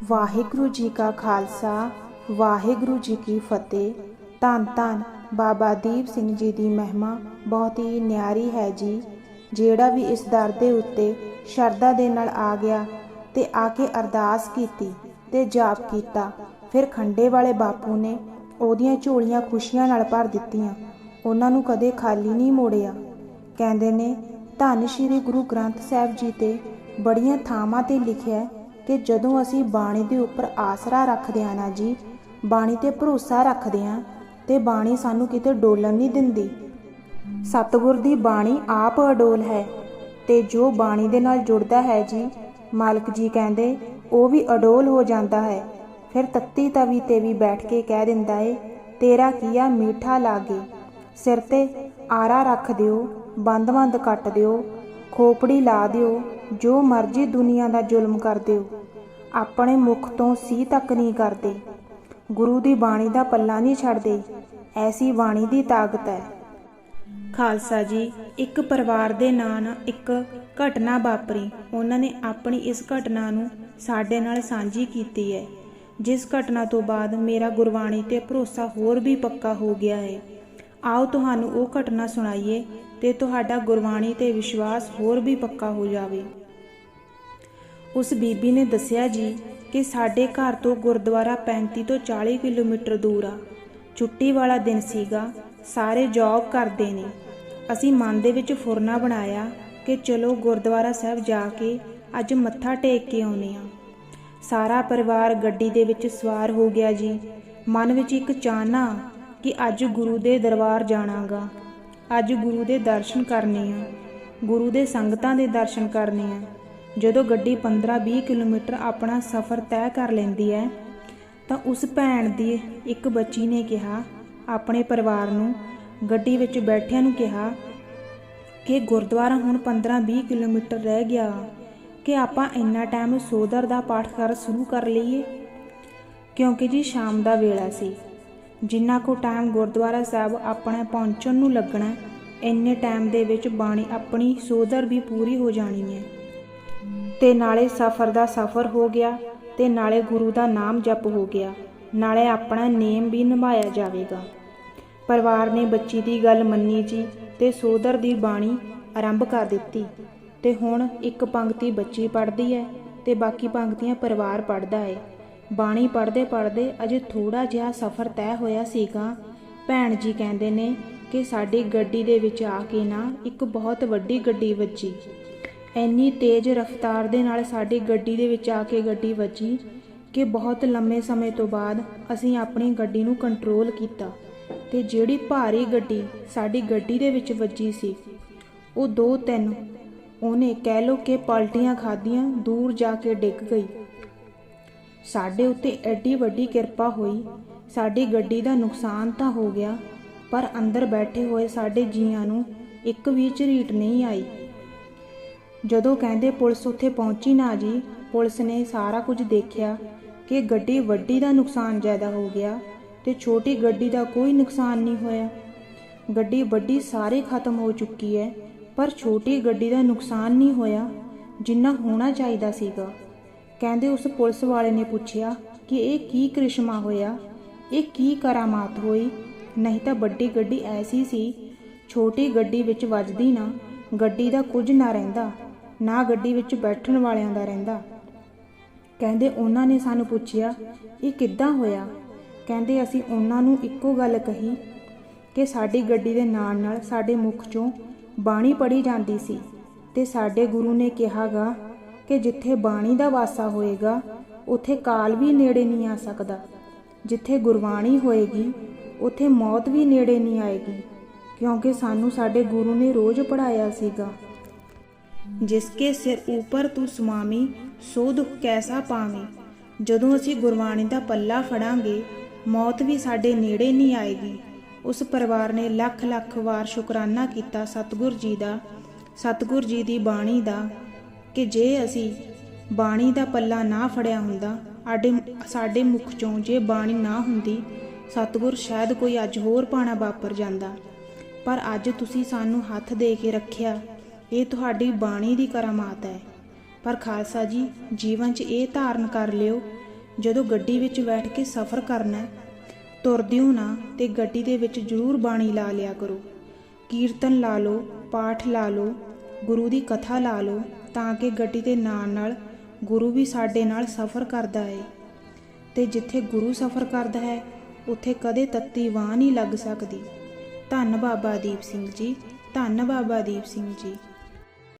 ਵਾਹਿਗੁਰੂ ਜੀ ਕਾ ਖਾਲਸਾ, ਵਾਹਿਗੁਰੂ ਜੀ ਕੀ ਫਤਿਹ। ਧੰਨ ਧੰਨ ਬਾਬਾ ਦੀਪ ਸਿੰਘ ਜੀ ਦੀ ਮਹਿਮਾ ਬਹੁਤ ਹੀ ਨਿਆਰੀ ਹੈ ਜੀ, ਜਿਹੜਾ ਵੀ ਇਸ ਦਰ ਦੇ ਉੱਤੇ ਸ਼ਰਧਾ ਦੇ ਨਾਲ ਆ ਗਿਆ ਤੇ ਆ ਕੇ ਅਰਦਾਸ ਕੀਤੀ ਤੇ ਜਾਪ ਕੀਤਾ, ਫਿਰ ਖੰਡੇ ਵਾਲੇ ਬਾਪੂ ਨੇ ਉਹਦੀਆਂ ਝੋਲੀਆਂ ਖੁਸ਼ੀਆਂ ਨਾਲ ਭਰ ਦਿੱਤੀਆਂ, ਉਹਨਾਂ ਨੂੰ ਕਦੇ ਖਾਲੀ ਨਹੀਂ ਮੋੜਿਆ। ਕਹਿੰਦੇ ਨੇ, ਧੰਨ ਸ਼੍ਰੀ ਗੁਰੂ ਗ੍ਰੰਥ ਸਾਹਿਬ ਜੀ ਤੇ ਬੜੀਆਂ ਥਾਵਾਂ ਤੇ ਲਿਖਿਆ ਕਿ ਜਦੋਂ ਅਸੀਂ ਬਾਣੀ ਦੇ ਉੱਪਰ ਆਸਰਾ ਰੱਖਦੇ ਆ ਨਾ ਜੀ, ਬਾਣੀ ਤੇ ਭਰੋਸਾ ਰੱਖਦੇ ਆ ਤੇ ਬਾਣੀ ਸਾਨੂੰ ਕਿਤੇ ਡੋਲਣ ਨਹੀਂ ਦਿੰਦੀ। ਸਤਿਗੁਰ ਦੀ ਬਾਣੀ ਆਪ ਅਡੋਲ ਹੈ, ਤੇ ਜੋ ਬਾਣੀ ਦੇ ਨਾਲ ਜੁੜਦਾ ਹੈ ਜੀ, ਮਾਲਕ ਜੀ ਕਹਿੰਦੇ, ਉਹ ਵੀ ਅਡੋਲ ਹੋ ਜਾਂਦਾ ਹੈ। ਫਿਰ ਤੱਤੀ ਤਵੀ ਤੇ ਵੀ ਬੈਠ ਕੇ ਕਹਿ ਦਿੰਦਾ ਏ, ਤੇਰਾ ਕੀਆ ਮੀਠਾ ਲਾਗੇ? ਸਿਰ ਤੇ ਆਰਾ ਰੱਖ ਦਿਓ, ਬੰਦ-ਬੰਦ ਕੱਟ ਦਿਓ, ਖੋਪੜੀ ਲਾ ਦਿਓ ਜੋ ਮਰਜ਼ੀ ਦੁਨੀਆ ਦਾ ਜ਼ੁਲਮ ਕਰ ਦਿਓ। ਆਪਣੇ ਮੁਖ ਤੋਂ ਸੀ ਤੱਕ ਨਹੀਂ ਕਰਦੇ। ਗੁਰੂ ਦੀ ਬਾਣੀ ਦਾ ਪੱਲਾ ਨਹੀਂ ਛੱਡਦੇ। ਐਸੀ ਬਾਣੀ ਦੀ ਤਾਕਤ ਹੈ। ਖਾਲਸਾ ਜੀ, ਇੱਕ ਪਰਿਵਾਰ ਦੇ ਨਾਂ ਨਾਲ ਇੱਕ ਘਟਨਾ ਵਾਪਰੀ। ਉਹਨਾਂ ਨੇ ਆਪਣੀ ਇਸ ਘਟਨਾ ਨੂੰ ਸਾਡੇ ਨਾਲ ਸਾਂਝੀ ਕੀਤੀ ਹੈ। ਜਿਸ ਘਟਨਾ ਤੋਂ ਬਾਅਦ ਮੇਰਾ ਗੁਰਬਾਣੀ ਤੇ ਭਰੋਸਾ ਹੋਰ ਵੀ ਪੱਕਾ ਹੋ ਗਿਆ ਹੈ। ਆਓ ਤੁਹਾਨੂੰ ਉਹ ਘਟਨਾ ਸੁਣਾਈਏ ਤੇ ਤੁਹਾਡਾ ਗੁਰਬਾਣੀ ਤੇ ਵਿਸ਼ਵਾਸ ਹੋਰ ਵੀ ਪੱਕਾ ਹੋ ਜਾਵੇ। ਉਸ ਬੀਬੀ ਨੇ ਦੱਸਿਆ ਜੀ ਕਿ ਸਾਡੇ ਘਰ ਤੋਂ ਗੁਰਦੁਆਰਾ 35 ਤੋਂ 40 ਕਿਲੋਮੀਟਰ ਦੂਰ ਆ। ਛੁੱਟੀ ਵਾਲਾ ਦਿਨ ਸੀਗਾ, ਸਾਰੇ ਜੌਬ ਕਰਦੇ ਨੇ। ਅਸੀਂ ਮਨ ਦੇ ਵਿੱਚ ਫੁਰਨਾ ਬਣਾਇਆ ਕਿ ਚਲੋ ਗੁਰਦੁਆਰਾ ਸਾਹਿਬ ਜਾ ਕੇ ਅੱਜ ਮੱਥਾ ਟੇਕ ਕੇ ਆਉਨੇ ਆ ਸਾਰਾ ਪਰਿਵਾਰ ਗੱਡੀ ਦੇ ਵਿੱਚ ਸਵਾਰ ਹੋ ਗਿਆ ਜੀ। ਮਨ ਵਿੱਚ ਇੱਕ ਚਾਹਨਾ ਕਿ ਅੱਜ ਗੁਰੂ ਦੇ ਦਰਬਾਰ ਜਾਣਾਗਾ। ਅੱਜ ਗੁਰੂ ਦੇ ਦਰਸ਼ਨ ਕਰਨੇ ਆ। ਗੁਰੂ ਦੇ ਸੰਗਤਾਂ ਦੇ ਦਰਸ਼ਨ ਕਰਨੇ ਆ। ਜਦੋਂ ਗੱਡੀ 15-20 ਕਿਲੋਮੀਟਰ ਆਪਣਾ ਸਫ਼ਰ ਤੈਅ ਕਰ ਲੈਂਦੀ ਹੈ ਤਾਂ ਉਸ ਭੈਣ ਦੀ ਇੱਕ ਬੱਚੀ ਨੇ ਕਿਹਾ, ਆਪਣੇ ਪਰਿਵਾਰ ਨੂੰ, ਗੱਡੀ ਵਿੱਚ ਬੈਠਿਆਂ ਨੂੰ ਕਿਹਾ ਕਿ ਗੁਰਦੁਆਰਾ ਹੁਣ 15-20 ਕਿਲੋਮੀਟਰ ਰਹਿ ਗਿਆ, ਕਿ ਆਪਾਂ ਇੰਨਾ ਟਾਈਮ ਸੋਦਰ ਦਾ ਪਾਠ ਕਰ ਸ਼ੁਰੂ ਕਰ ਲਈਏ। ਕਿਉਂਕਿ ਜੀ ਸ਼ਾਮ ਦਾ ਵੇਲਾ ਸੀ। ਜਿੰਨਾ ਕੋ ਟਾਈਮ ਗੁਰਦੁਆਰਾ ਸਾਹਿਬ ਆਪਣੇ ਪਹੁੰਚਣ ਨੂੰ ਲੱਗਣਾ ਇੰਨੇ ਟਾਈਮ ਦੇ ਵਿੱਚ ਬਾਣੀ ਆਪਣੀ ਸੋਧਰ ਵੀ ਪੂਰੀ ਹੋ ਜਾਣੀ ਹੈ। ਤੇ ਨਾਲੇ ਸਫ਼ਰ ਦਾ ਸਫ਼ਰ ਹੋ ਗਿਆ, ਤੇ ਨਾਲੇ ਗੁਰੂ ਦਾ ਨਾਮ ਜਪ ਹੋ ਗਿਆ, ਨਾਲੇ ਆਪਣਾ ਨੇਮ ਵੀ ਨਿਭਾਇਆ ਜਾਵੇਗਾ। ਪਰਿਵਾਰ ਨੇ ਬੱਚੀ ਦੀ ਗੱਲ ਮੰਨੀ ਜੀ, ਤੇ ਸੋਦਰ ਦੀ ਬਾਣੀ ਆਰੰਭ ਕਰ ਦਿੱਤੀ। ਤੇ ਹੁਣ ਇੱਕ ਪੰਕਤੀ ਬੱਚੀ ਪੜ੍ਹਦੀ ਹੈ, ਤੇ ਬਾਕੀ ਪੰਕਤੀਆਂ ਪਰਿਵਾਰ ਪੜ੍ਹਦਾ ਹੈ। ਬਾਣੀ ਪੜ੍ਹਦੇ ਪੜ੍ਹਦੇ ਅਜੇ ਥੋੜਾ ਜਿਹਾ ਸਫ਼ਰ ਤੈਅ ਹੋਇਆ ਸੀਗਾ। ਭੈਣ ਜੀ ਕਹਿੰਦੇ ਨੇ ਕਿ ਸਾਡੀ ਗੱਡੀ ਦੇ ਵਿੱਚ ਆ ਕੇ ਨਾ ਇੱਕ ਬਹੁਤ ਵੱਡੀ ਗੱਡੀ ਵੱਜੀ। ਇੰਨੀ ਤੇਜ਼ ਰਫ਼ਤਾਰ ਦੇ ਨਾਲ ਸਾਡੀ ਗੱਡੀ ਦੇ ਵਿੱਚ ਆ ਕੇ ਗੱਡੀ ਵੱਜੀ ਕਿ ਬਹੁਤ ਲੰਮੇ ਸਮੇਂ ਤੋਂ ਬਾਅਦ ਅਸੀਂ ਆਪਣੀ ਗੱਡੀ ਨੂੰ ਕੰਟਰੋਲ ਕੀਤਾ ਤੇ ਜਿਹੜੀ ਭਾਰੀ ਗੱਡੀ ਸਾਡੀ ਗੱਡੀ ਦੇ ਵਿੱਚ ਵੱਜੀ ਸੀ, ਉਹ ਦੋ ਤਿੰਨ ਉਹਨੇ ਕਹਿ ਲੋ ਕਿ ਪਲਟੀਆਂ ਖਾਧੀਆਂ, ਦੂਰ ਜਾ ਕੇ ਡਿੱਗ ਗਈ। ਸਾਡੇ ਉੱਤੇ ਐਡੀ ਵੱਡੀ ਕਿਰਪਾ ਹੋਈ। ਸਾਡੀ ਗੱਡੀ ਦਾ ਨੁਕਸਾਨ ਤਾਂ ਹੋ ਗਿਆ, ਪਰ ਅੰਦਰ ਬੈਠੇ ਹੋਏ ਸਾਡੇ ਜੀਆਂ ਨੂੰ ਇੱਕ ਵੀ ਝਰੀਟ ਨਹੀਂ ਆਈ। ਜਦੋਂ ਕਹਿੰਦੇ ਪੁਲਿਸ ਉੱਥੇ ਪਹੁੰਚੀ ਨਾ ਜੀ, ਪੁਲਿਸ ਨੇ ਸਾਰਾ ਕੁਝ ਦੇਖਿਆ ਕਿ ਗੱਡੀ ਵੱਡੀ ਦਾ ਨੁਕਸਾਨ ਜ਼ਿਆਦਾ ਹੋ ਗਿਆ ਤੇ ਛੋਟੀ ਗੱਡੀ ਦਾ ਕੋਈ ਨੁਕਸਾਨ ਨਹੀਂ ਹੋਇਆ। ਗੱਡੀ ਵੱਡੀ ਸਾਰੇ ਖਤਮ ਹੋ ਚੁੱਕੀ ਹੈ, ਪਰ ਛੋਟੀ ਗੱਡੀ ਦਾ ਨੁਕਸਾਨ ਨਹੀਂ ਹੋਇਆ, ਜਿੰਨਾ ਹੋਣਾ ਚਾਹੀਦਾ ਸੀਗਾ। ਕਹਿੰਦੇ ਉਸ ਪੁਲਿਸ ਵਾਲੇ ਨੇ ਪੁੱਛਿਆ ਕਿ ਇਹ ਕੀ ਕ੍ਰਿਸ਼ਮਾ ਹੋਇਆ? ਇਹ ਕੀ ਕਰਾਮਾਤ ਹੋਈ? ਨਹੀਂ ਤਾਂ ਵੱਡੀ ਗੱਡੀ ਐਸੀ ਸੀ, ਛੋਟੀ ਗੱਡੀ ਵਿੱਚ ਵੱਜਦੀ ਨਾ, ਗੱਡੀ ਦਾ ਕੁਝ ਨਾ ਰਹਿੰਦਾ, ਨਾ ਗੱਡੀ ਵਿੱਚ ਬੈਠਣ ਵਾਲਿਆਂ ਦਾ ਰਹਿੰਦਾ। ਕਹਿੰਦੇ ਉਹਨਾਂ ਨੇ ਸਾਨੂੰ ਪੁੱਛਿਆ, ਇਹ ਕਿੱਦਾਂ ਹੋਇਆ? ਕਹਿੰਦੇ ਅਸੀਂ ਉਹਨਾਂ ਨੂੰ ਇੱਕੋ ਗੱਲ ਕਹੀ ਕਿ ਸਾਡੀ ਗੱਡੀ ਦੇ ਨਾਲ ਨਾਲ ਸਾਡੇ ਮੁਖ ਚੋਂ ਬਾਣੀ ਪੜੀ ਜਾਂਦੀ ਸੀ ਤੇ ਸਾਡੇ ਗੁਰੂ ਨੇ ਕਿਹਾਗਾ ਕਿ ਜਿੱਥੇ ਬਾਣੀ ਦਾ ਵਾਸਾ ਹੋਏਗਾ, ਉੱਥੇ ਕਾਲ ਵੀ ਨੇੜੇ ਨਹੀਂ ਆ ਸਕਦਾ। ਜਿੱਥੇ ਗੁਰਬਾਣੀ ਹੋਏਗੀ, ਉੱਥੇ ਮੌਤ ਵੀ ਨੇੜੇ ਨਹੀਂ ਆਏਗੀ, ਕਿਉਂਕਿ ਸਾਨੂੰ ਸਾਡੇ ਗੁਰੂ ਨੇ ਰੋਜ਼ ਪੜਾਇਆ ਸੀਗਾ। ਜਿਸਕੇ ਸਿਰ ਉੱਪਰ ਤੂੰ ਸੁਮਾਮੀ ਸੋ ਦੁੱਖ ਕੈਸਾ ਪਾਵੇਂ। ਜਦੋਂ ਅਸੀਂ ਗੁਰਬਾਣੀ ਦਾ ਪੱਲਾ ਫੜਾਂਗੇ, ਮੌਤ ਵੀ ਸਾਡੇ ਨੇੜੇ ਨਹੀਂ ਆਏਗੀ। ਉਸ ਪਰਿਵਾਰ ਨੇ ਲੱਖ ਲੱਖ ਵਾਰ ਸ਼ੁਕਰਾਨਾ ਕੀਤਾ ਸਤਿਗੁਰ ਜੀ ਦਾ, ਸਤਿਗੁਰ ਜੀ ਦੀ ਬਾਣੀ ਦਾ। ਕਿ ਜੇ ਅਸੀਂ ਬਾਣੀ ਦਾ ਪੱਲਾ ਨਾ ਫੜਿਆ ਹੁੰਦਾ ਸਾਡੇ ਸਾਡੇ ਮੁਖ ਚੋਂ ਜੇ ਬਾਣੀ ਨਾ ਹੁੰਦੀ ਸਤਿਗੁਰ ਸ਼ਾਇਦ ਕੋਈ ਅੱਜ ਹੋਰ ਪਾਣਾ ਵਾਪਰ ਜਾਂਦਾ। ਪਰ ਅੱਜ ਤੁਸੀਂ ਸਾਨੂੰ ਹੱਥ ਦੇ ਕੇ ਰੱਖਿਆ ਇਹ ਤੁਹਾਡੀ ਬਾਣੀ ਦੀ ਕਰਾਮਾਤ ਹੈ। ਪਰ ਖਾਲਸਾ ਜੀ ਜੀਵਨ 'ਚ ਇਹ ਧਾਰਨ ਕਰ ਲਿਓ ਜਦੋਂ ਗੱਡੀ ਵਿੱਚ ਬੈਠ ਕੇ ਸਫ਼ਰ ਕਰਨਾ ਹੈ, ਤੁਰਦਿਓ ਨਾ ਤੇ ਗੱਡੀ ਦੇ ਵਿੱਚ ਜ਼ਰੂਰ ਬਾਣੀ ਲਾ ਲਿਆ ਕਰੋ। ਕੀਰਤਨ ਲਾ ਲਓ ਪਾਠ ਲਾ ਲਓ ਗੁਰੂ ਦੀ ਕਥਾ ਲਾ ਲਓ ਤਾਂ ਕਿ ਗੱਡੀ ਦੇ ਨਾਲ ਨਾਲ ਗੁਰੂ ਵੀ ਸਾਡੇ ਨਾਲ ਸਫ਼ਰ ਕਰਦਾ ਹੈ ਤੇ ਜਿੱਥੇ ਗੁਰੂ ਸਫ਼ਰ ਕਰਦਾ ਹੈ, ਉੱਥੇ ਕਦੇ ਤੱਤੀ ਵਾਹ ਨਹੀਂ ਲੱਗ ਸਕਦੀ। ਧੰਨ ਬਾਬਾ ਦੀਪ ਸਿੰਘ ਜੀ, ਧੰਨ ਬਾਬਾ ਦੀਪ ਸਿੰਘ ਜੀ।